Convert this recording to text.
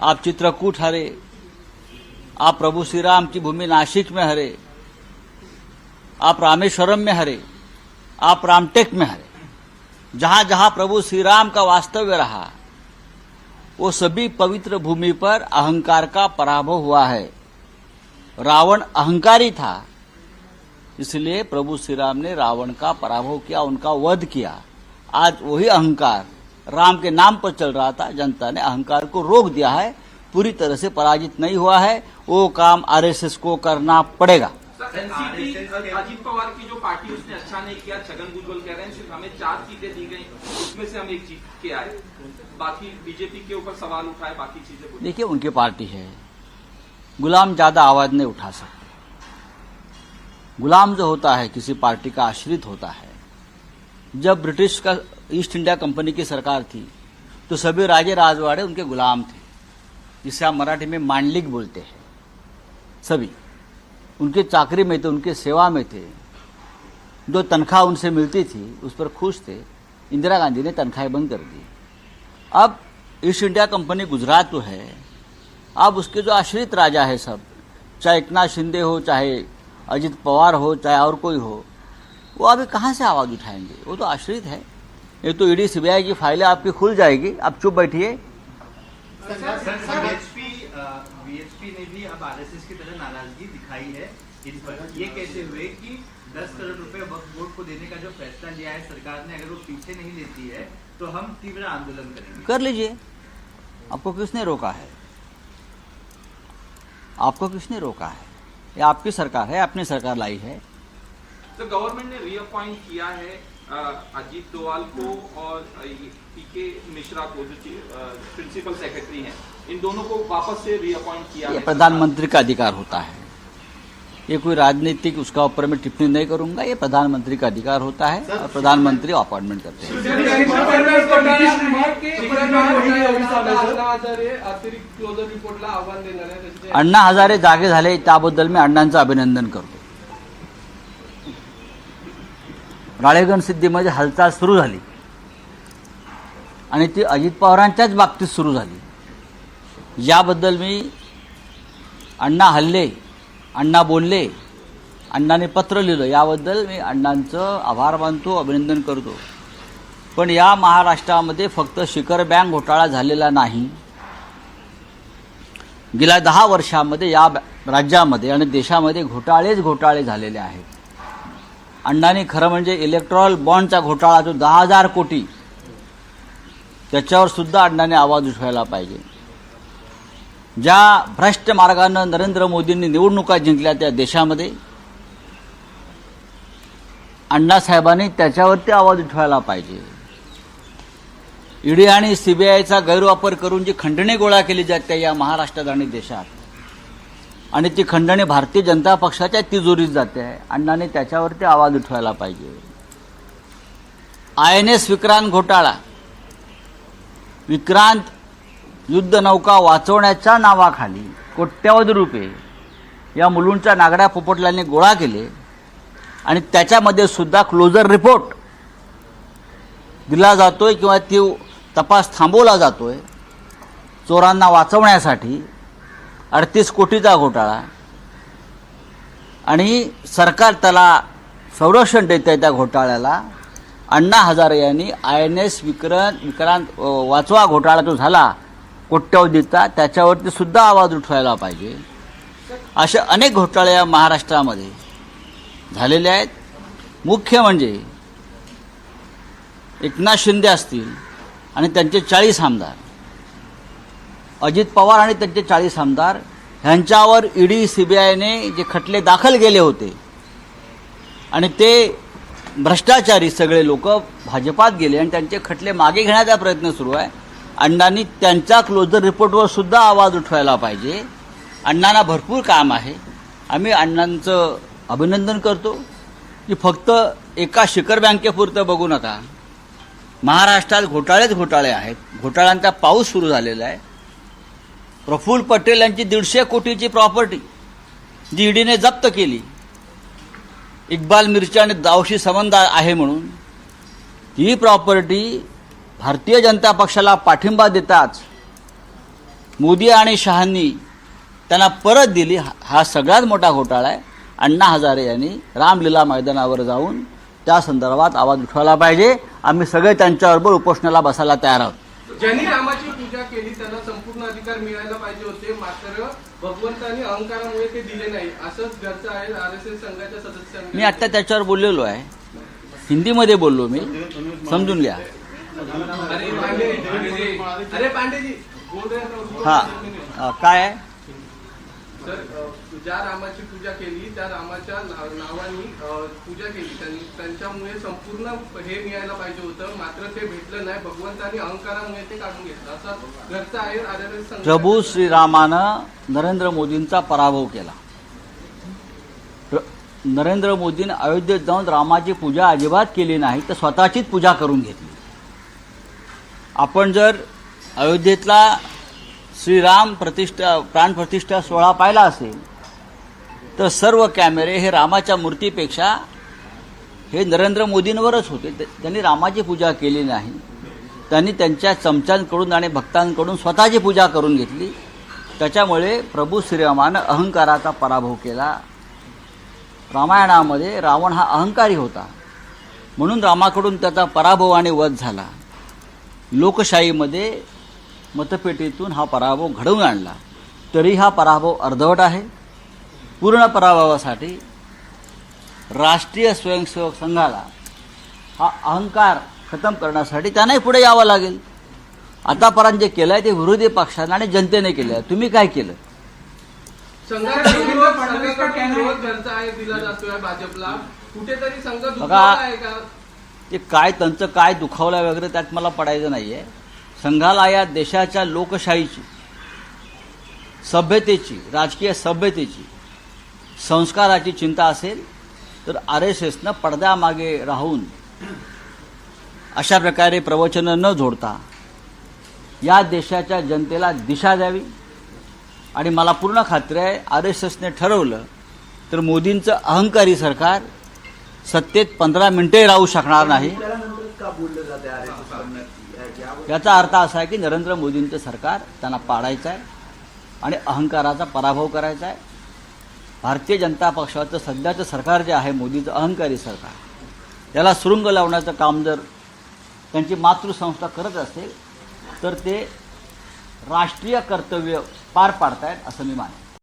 आप चित्रकूट हरे, आप प्रभु श्री राम की भूमि नासिक में हरे, आप रामेश्वरम में हरे, आप रामटेक में हरे जहाँ जहाँ प्रभु श्री राम का वास्तव्य रहा, वो सभी पवित्र भूमि पर अहंकार का पराभव हुआ है। रावण अहंकारी था, इसलिए प्रभु श्री राम ने रावण का पराभव किया, उनका वध किया। आज वही अहंकार राम के नाम पर चल रहा था जनता ने अहंकार को रोक दिया है पूरी तरह से पराजित नहीं हुआ है वो काम आरएसएस को करना पड़ेगा। अजीत पवार की जो पार्टी उसने अच्छा नहीं किया छगन भुजबल कह रहे हैं सिर्फ़ हमें चार सीटें दी गई उसमें से हम एक जीत के आए। बाकी बीजेपी के ऊपर सवाल उठाए बाकी चीज़ें देखिए उनकी पार्टी है। गुलाम ज़्यादा आवाज़ नहीं उठा सकते। गुलाम जो होता है किसी पार्टी का आश्रित होता है। जब ब्रिटिश का ईस्ट इंडिया कंपनी की सरकार थी तो सभी राजे राजवाड़े उनके गुलाम थे, जिसे आप मराठी में मांडलिक बोलते हैं। सभी, उनके चाकरी में थे, उनके सेवा में थे, जो तनख्वाह उनसे मिलती थी, उस पर खुश थे, इंदिरा गांधी ने तनख्वाहें बंद कर दी। अब ईस्ट इंडिया कंपनी गुजरात तो है, अब उसके जो आश्रित राजा है सब, चाहे एकनाथ शिंदे हो, चाहे अजित पवार हो, चाहे और कोई हो, वो अभी कहाँ से आवाज़ उठाएँगे? वो तो आश्रित है। ये तो ईडी सीबीआई की फाइलें आपकी खुल जाएगी। आप चुप बैठिए। सर बीएचपी बीएचपी ने भी अब आरएसएस की तरह नाराज़गी दिखाई है इन पर। ये कैसे हुए कि 10 करोड़ रुपए वक्फ बोर्ड को देने का जो फैसला लिया है सरकार ने अगर वो पीछे नहीं लेती है तो हम तीव्र आंदोलन करेंगे। कर लीजिए। आपको किसने रोका है? आपको किसने रोका है? ये आपकी सरकार है अपनी सरकार लाई है। तो गवर्नमेंट ने रीअपॉइंट किया है। अजीत डोवाल को और पीके मिश्रा को जो प्रिंसिपल सेक्रेटरी हैं इन दोनों को वापस से रीअपॉइंट किया ये प्रधानमंत्री का अधिकार होता है। ये कोई राजनीतिक उसका ऊपर मैं टिप्पणी नहीं करूंगा ये प्रधानमंत्री का अधिकार होता है और प्रधानमंत्री अपॉइंटमेंट करते हैं। अण्णा हजारे जागे झाले त्याबद्दल मी अण्णांचं अभिनंदन करतो. राळेगण सिद्धीमध्ये हालचाल सुरू झाली. आणि ती अजित पवारांच्याच बाबतीत सुरू झाली. याबद्दल मी अण्णा हल्ले अण्णा बोलले अण्णाने पत्र लिहिलं. याबद्दल मी अण्णांचं आभार मानतो अभिनंदन करतो. पण या महाराष्ट्रामध्ये फक्त शिखर बँक घोटाळा झालेला नाही. गेल्या दहा वर्षामध्ये या राज्यामध्ये आणि देशामध्ये घोटाळेच घोटाळे झालेले आहेत. अण्णांनी खरं म्हणजे इलेक्ट्रॉल बॉन्डचा घोटाळा जो दहा हजार कोटी त्याच्यावर सुद्धा अण्णाने आवाज उठवायला पाहिजे. ज्या भ्रष्ट मार्गानं नरेंद्र मोदींनी निवडणुका जिंकल्या त्या देशामध्ये अण्णासाहेबांनी त्याच्यावरती आवाज उठवायला पाहिजे. ईडी आणि सीबीआयचा गैरवापर करून जी खंडणी गोळा केली जाते या महाराष्ट्रात आणि देशात आणि ती खंडणी भारतीय जनता पक्षाच्या तिजोरीत जाते. आहे अण्णाने त्याच्यावरती आवाज उठवायला पाहिजे. आय एन एस विक्रांत घोटाळा. विक्रांत युद्धनौका वाचवण्याच्या नावाखाली कोट्यावधी रुपये या मुलूंच्या नागड्या पोपटलांनी गोळा केले आणि त्याच्यामध्ये सुद्धा क्लोजर रिपोर्ट दिला जातोय किंवा ती तपास थांबवला जातोय. चोरांना वाचवण्यासाठी अडतीस कोटीचा घोटाळा. आणि सरकार त्याला संरक्षण देत आहे त्या घोटाळ्याला. अण्णा हजारे यांनी I N S Vikrant Vikrant वाचवा घोटाळा जो झाला कोट्यवधीचा त्याच्यावरती सुद्धा आवाज उठवायला पाहिजे. असे अनेक घोटाळे या महाराष्ट्रामध्ये झालेले आहेत. मुख्य म्हणजे एकनाथ शिंदे असतील आणि त्यांचे चाळीस आमदार. अजित पवार आणि त्यांचे चाळीस आमदार ह्यांच्यावर ईडी सीबीआयने जे खटले दाखल केले होते आणि ते भ्रष्टाचारी सगळे लोक भाजपात गेले आणि त्यांचे खटले मागे घेण्याचा प्रयत्न सुरू आहे. अण्णांनी त्यांच्या क्लोजर रिपोर्टवर सुद्धा आवाज उठवायला पाहिजे. अण्णांना भरपूर काम आहे. आम्ही अण्णांचं अभिनंदन करतो. की फक्त एका शिखर बँकेपुरतं बघू नका महाराष्ट्रात घोटाळेच घोटाळे आहेत. घोटाळ्यांचा पाऊस सुरू झालेला आहे. प्रफुल्ल पटेल यांची दीडशे कोटीची प्रॉपर्टी जी ईडीने जप्त केली. इक्बाल मिर्ची आणि दावशी संबंध आहे म्हणून. ही प्रॉपर्टी भारतीय जनता पक्षाला पाठिंबा देताच मोदी आणि शहांनी त्यांना परत दिली. हा- सगळ्यात मोठा घोटाळा आहे. अण्णा हजारे यांनी रामलीला मैदानावर जाऊन त्या संदर्भात आवाज उठवायला पाहिजे. आम्ही सगळे त्यांच्याबरोबर उपोषणाला बसायला तयार आहोत. पूजा केली त्यांना संपूर्ण अधिकार मिळायला पाहिजे होते. मात्र भगवंतानी अहंकारामुळे ते दिले नाही. असंच घरचं आहे आर एस एस संघाच्या सदस्यांनी. मी आत्ता त्याच्यावर बोललेलो आहे. हिंदीमध्ये बोललो मी. समजून घ्या. अरे पांडे अरे पांडेजी बोल हैं. काय सर ज्या रामाची पूजा केली त्या रामाच्या नावानी पूजा केली. त्यांनी त्यांच्यामुळे संपूर्ण हे मिळायला पाहिजे होतं. मात्र ते भेटलं नाही. भगवंतानी अहंकारामुळे ते काढून घेतलं. असं घरचा आहे प्रभू श्रीरामानं नरेंद्र मोदींचा पराभव केला. नरेंद्र मोदींनी अयोध्येत जाऊन रामाची पूजा अजिबात केली नाही तर स्वतःचीच पूजा करून घेतली. आपण जर अयोध्येतला श्रीराम प्रतिष्ठा प्राणप्रतिष्ठा सोहळा पाहिला असेल तर सर्व कॅमेरे हे रामाच्या मूर्तीपेक्षा हे नरेंद्र मोदींवरच होते. त्यांनी रामाची पूजा केली नाही. त्यांनी त्यांच्या चमच्यांकडून आणि भक्तांकडून स्वतःची पूजा करून घेतली. त्याच्यामुळे प्रभू श्रीरामानं अहंकाराचा पराभव केला. रामायणामध्ये रावण हा अहंकारी होता. म्हणून रामाकडून त्याचा पराभव आणि वध झाला. लोकशाहीमध्ये मतपेटीतून हा पराभव घडवून आणला. तरी हा पराभव अर्धवट आहे. पूर्ण पराभवासाठी राष्ट्रीय स्वयंसेवक संघाला हा अहंकार खतम करण्यासाठी त्यांनाही पुढे यावं लागेल. आतापर्यंत जे केलंय ते विरोधी पक्षानं आणि जनतेने तुम्ही काय केलं? आहे भाजपला. कुठेतरी संघ बघा. आहे ते काय त्यांचं काय दुखावलं वगैरे त्यात मला पडायचं नाही आहे संघाला या देशाच्या लोकशाहीची सभ्यतेची राजकीय सभ्यतेची संस्काराची चिंता असेल तर आर एस एसनं पडद्यामागे राहून अशा प्रकारे प्रवचनं न जोडता या देशाच्या जनतेला दिशा द्यावी. आणि मला पूर्ण खात्री आहे आर एस एसने ठरवलं तर मोदींचं अहंकारी सरकार सत्तेत पंधरा मिनिटे राहू शकणार नाही. याचा अर्थ असा आहे की नरेंद्र मोदींचं सरकार त्यांना पाडायचं आहे आणि अहंकाराचा पराभव करायचा आहे. भारतीय जनता पक्षाचं सध्याचं सरकार जे आहे मोदीचं अहंकारी सरकार. त्याला सुरुंग लावण्याचं काम जर त्यांची मातृसंस्था करत असेल तर ते राष्ट्रीय कर्तव्य पार पाडतायत असं मी मानतो